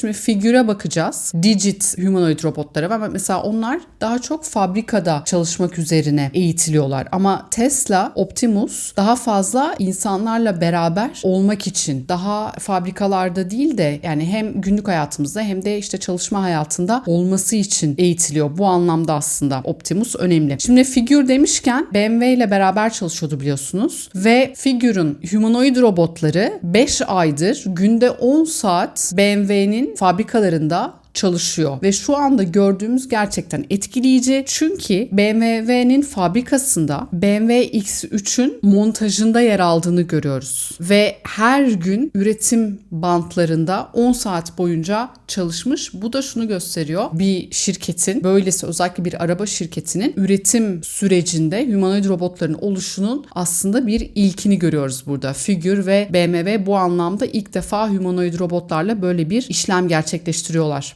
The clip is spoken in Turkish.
Şimdi figüre bakacağız. Digit humanoid robotlara ve mesela onlar daha çok fabrikada çalışmak üzerine eğitiliyorlar. Ama Tesla, Optimus daha fazla insanlarla beraber olmak için daha fabrikalarda değil de yani hem günlük hayatımızda hem de işte çalışma hayatında olması için eğitiliyor. Bu anlamda aslında Optimus önemli. Şimdi figür demişken BMW ile beraber çalışıyordu biliyorsunuz ve figürün humanoid robotları 5 aydır günde 10 saat BMW'nin fabrikalarında çalışıyor ve şu anda gördüğümüz gerçekten etkileyici çünkü BMW'nin fabrikasında BMW X3'ün montajında yer aldığını görüyoruz ve her gün üretim bantlarında 10 saat boyunca çalışmış. Bu da şunu gösteriyor. Bir şirketin böylesi özellikle bir araba şirketinin üretim sürecinde humanoid robotların oluşunun aslında bir ilkini görüyoruz burada. Figür ve BMW bu anlamda ilk defa humanoid robotlarla böyle bir işlem gerçekleştiriyorlar.